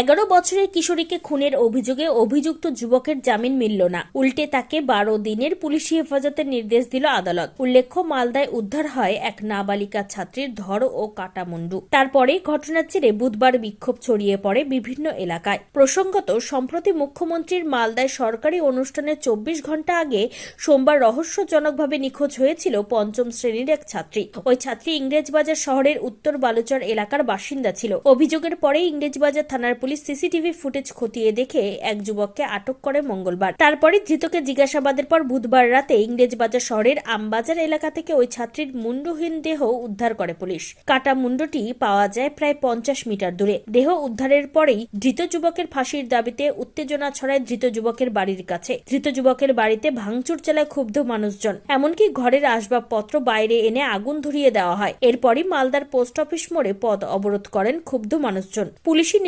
এগারো বছরের কিশোরীকে খুনের অভিযোগে অভিযুক্ত যুবকের জামিন মিলল না। উল্টে তাকে বারো দিনের পুলিশি হেফাজতের নির্দেশ দিল আদালত। উল্লেখ্য, মালদায় উদ্ধার হয় এক নাবালিকা ছাত্রীর ধর ও কাটামুন্ডু তারপরে ঘটনার জেরে বুধবার বিক্ষোভ ছড়িয়ে পড়ে বিভিন্ন এলাকায়। প্রসঙ্গত, সম্প্রতি মুখ্যমন্ত্রীর মালদায় সরকারি অনুষ্ঠানের চব্বিশ ঘণ্টা আগে সোমবার রহস্যজনকভাবে নিখোঁজ হয়েছিল পঞ্চম শ্রেণির এক ছাত্রী। ওই ছাত্রী ইংরেজবাজার শহরের উত্তর বালুচর এলাকার বাসিন্দা ছিল। অভিযোগের পরে ইংরেজবাজার থানার পুলিশ সিসিটিভি ফুটেজ খতিয়ে দেখে এক যুবককে আটক করে মঙ্গলবার। তারপরে ধৃতকে জিজ্ঞাসাবাদের পর বুধবার রাতে ইংরেজবাজার শহরের আমবাজার এলাকা থেকে ওই ছাত্রীর মুন্ডহীন দেহ উদ্ধার করে পুলিশ। কাটা মুন্ডটি পাওয়া যায় প্রায় পঞ্চাশ মিটার দূরে। দেহ উদ্ধারের পরেই ধৃত যুবকের ফাঁসির দাবিতে উত্তেজনা ছড়ায় ধৃত যুবকের বাড়ির কাছে। ধৃত যুবকের বাড়িতে ভাঙচুর চালায় ক্ষুব্ধ মানুষজন। এমনকি ঘরের আসবাবপত্র বাইরে এনে আগুন ধরিয়ে দেওয়া হয়। এরপরই মালদার পোস্ট অফিস মোড়ে পদ অবরোধ করেন ক্ষুব্ধ মানুষজন। পুলিশি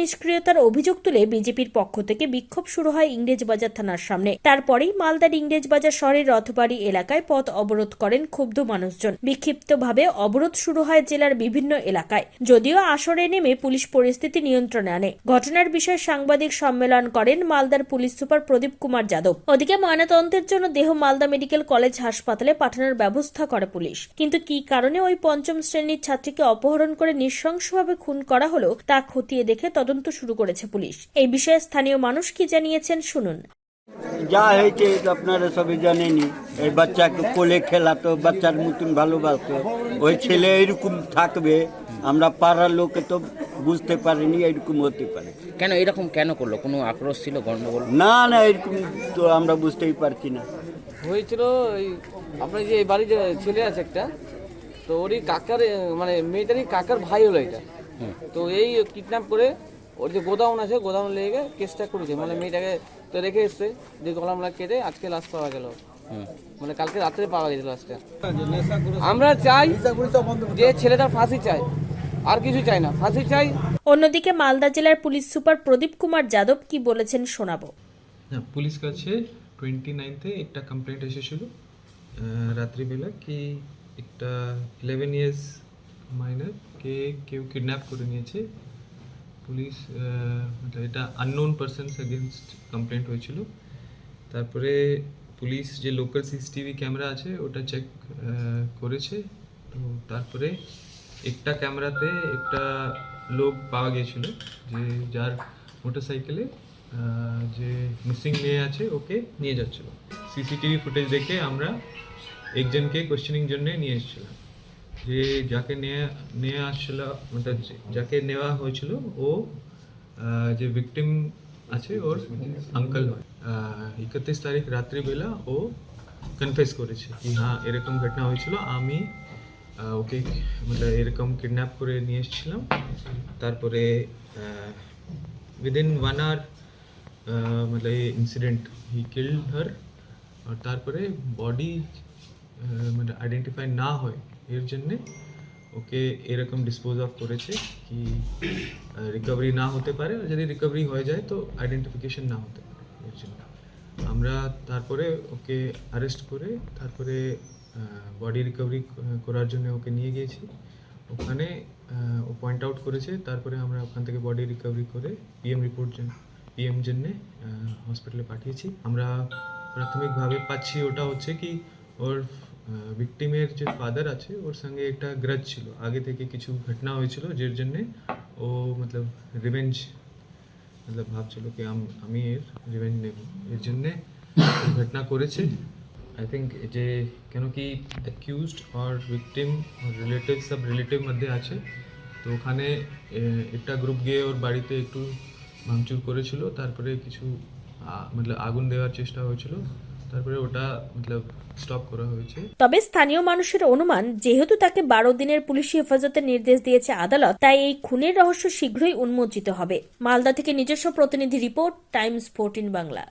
নিষ্ক্রিয়তার অভিযোগ তুলে বিজেপির পক্ষ থেকে বিক্ষোভ শুরু হয় ইংরেজবাজার থানার সামনে। তারপরেই মালদার ইংরেজবাজার শহরের রথবাড়ি এলাকায় পথ অবরোধ করেন ক্ষুব্ধ মানুষজন। বিক্ষিপ্তভাবে অবরোধ শুরু হয় জেলার বিভিন্ন এলাকায়। যদিও আসরে নেমে পুলিশ পরিস্থিতি নিয়ন্ত্রণে আনে। ঘটনার বিষয়ে সাংবাদিক সম্মেলন করেন মালদার পুলিশ সুপার প্রদীপ কুমার যাদব। ওদিকে ময়নাতদন্তের জন্য দেহ মালদা মেডিকেল কলেজ হাসপাতালে পাঠানোর ব্যবস্থা করে পুলিশ। কিন্তু কি কারণে ওই পঞ্চম শ্রেণির ছাত্রীকে অপহরণ করে নৃশংসভাবে খুন করা হলো, তা খতিয়ে দেখে তদন্ত শুরু করেছে পুলিশ। এই বিষয়ে স্থানীয় মানুষ কি জানিয়েছেন শুনুন। যা হয়েছে তো আপনারা সবাই জানেনি এই বাচ্চাকে কোলে খেলাতো বাচ্চার মতন ভালোবাসতো। ওই ছেলে এরকম থাকবে আমরা পাড়ার লোকে তো বুঝতে পারিনি এরকম হতে পারে। কেন এরকম কেন করল? কোনো আক্রোশ ছিল গন্ডগোল না না এরকম তো আমরা বুঝতেই পারছি না। হয়েছিল এই আপনার যে এই বাড়ির যে ছেলে আছে একটা তো ওরই কাকার মানে মেয়েটারই কাকার ভাই হলো এটা। তো এই কিডন্যাপ করে ওর যে গোদাউন আছে গোদাউন লেগে কেসটা করেছে। মানে মেয়েটাকে তো রেখে এসছে যে গলামলা কেটে আজকে লাশ পাওয়া গেল। মানে কালকে রাত্রে পাওয়া গেছিল লাশটা আমরা চাই যে ছেলেটার ফাঁসি চাই আর কিছু চাই না। ফাঁসি চাই। অন্যদিকে মালদা জেলার পুলিশ সুপার প্রদীপ কুমার যাদব কি বলেছেন শোনাবো। হ্যাঁ পুলিশ কাছে টোয়েন্টি নাইনথে একটা কমপ্লেন্ট এসেছিল রাত্রিবেলা কি একটা ইলেভেন ইয়ার্স মাইনারকে কেউ কিডন্যাপ করে নিয়েছে। পুলিশ এটা আননোন পারসনস এগেনস্ট কমপ্লেন্ট হয়েছিল। তারপরে পুলিশ যে লোকাল সিসিটিভি ক্যামেরা আছে, ওটা চেক করেছে। তো তারপরে একটা ক্যামেরাতে একটা লোক পাওয়া গিয়েছিল যে, যার মোটরসাইকেলে যে মিসিং মেয়ে আছে, ওকে নিয়ে যাচ্ছিল। সিসিটিভি ফুটেজ দেখে আমরা একজনকে কোশ্চেনিং জন্য নিয়ে এসেছিলাম। যে যাকে নিয়ে নিয়ে আসছিল মানে যাকে নেওয়া হয়েছিল, ও যে ভিকটিম আছে, ওর আঙ্কল হয় একত্রিশ তারিখ রাত্রিবেলা ও কনফেস করেছে কি হ্যাঁ এরকম ঘটনা হয়েছিল, আমি ওকে মানে এরকম কিডন্যাপ করে নিয়ে এসেছিলাম। তারপরে উইদিন ওয়ান আওয়ার মানে ইনসিডেন্ট হি কিল্ড হার আর তারপরে বডি মানে আইডেন্টিফাই না হয় এর জন্যে ওকে এরকম ডিসপোজ অফ করেছে কি রিকভারি না হতে পারে। যদি রিকভারি হয়ে যায় তো আইডেন্টিফিকেশন না হতে পারে এর জন্য। আমরা তারপরে ওকে অ্যারেস্ট করে তারপরে বডি রিকভারি করার জন্য ওকে নিয়ে গিয়েছি। ওখানে ও পয়েন্ট আউট করেছে। তারপরে আমরা ওখান থেকে বডি রিকভারি করে পিএম রিপোর্ট জন্য পিএম জন্যে হসপিটালে পাঠিয়েছি। আমরা প্রাথমিকভাবে পাচ্ছি ওটা হচ্ছে কি, ওর ভিকটিমের যে ফাদার আছে, ওর সঙ্গে একটা গ্রাজ ছিল। আগে থেকে কিছু ঘটনা হয়েছিল যার জন্যে ও মতলব রিভেঞ্জ মতলব ভাবছিল কি, আমি এর রিভেঞ্জ নেব। এর জন্যে ঘটনা করেছে। আই থিঙ্ক যে কেন কি অ্যাকিউজড আর ভিকটিম রিলেটিভ সব রিলেটিভ মধ্যে আছে। তো ওখানে একটা গ্রুপ গিয়ে ওর বাড়িতে একটু ভাঙচুর করেছিল। তারপরে কিছু মতলব আগুন দেওয়ার চেষ্টা হয়েছিল। তারপরে ওটা মতলব স্টপ করা হয়েছে। তবে স্থানীয় মানুষের অনুমান, যেহেতু তাকে বারো দিনের পুলিশি হেফাজতের নির্দেশ দিয়েছে আদালত, তাই এই খুনের রহস্য শীঘ্রই উন্মোচিত হবে। মালদা থেকে নিজস্ব প্রতিনিধি রিপোর্ট, টাইমস ফোরটিন বাংলা।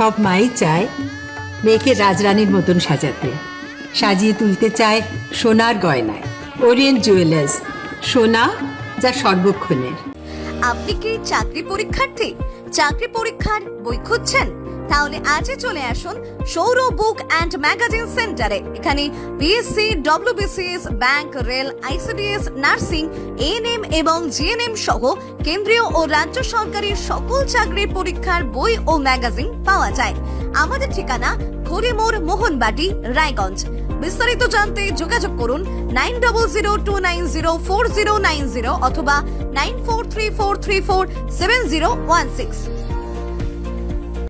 সব মাই চায় মেয়েকে রাজরানীর মতন সাজাতে। সাজিয়ে তুলতে চায় সোনার গয়নায়। ওরিয়েন্ট জুয়েলার্স সোনা যা সর্বক্ষণের। আপনি কি চাকরি পরীক্ষার্থী? চাকরি পরীক্ষার বই খুঁজছেন? তাহলে আজই চলে আসুন সৌর বুক অ্যান্ড ম্যাগাজিন সেন্টারে। এখানে B S C W B C S bank rail I C D S nursing A N M এবং জিএনএম সহ কেন্দ্রীয় ও রাজ্য সরকারের সকল চাকরির পরীক্ষার বই ও ম্যাগাজিন পাওয়া যায়। আমাদের ঠিকানা খড়িমোড় মোহনবাটি, রায়গঞ্জ। বিস্তারিত জানতে যোগাযোগ করুন nine double zero two nine zero four zero nine zero অথবা nine four three four three four seven zero one six.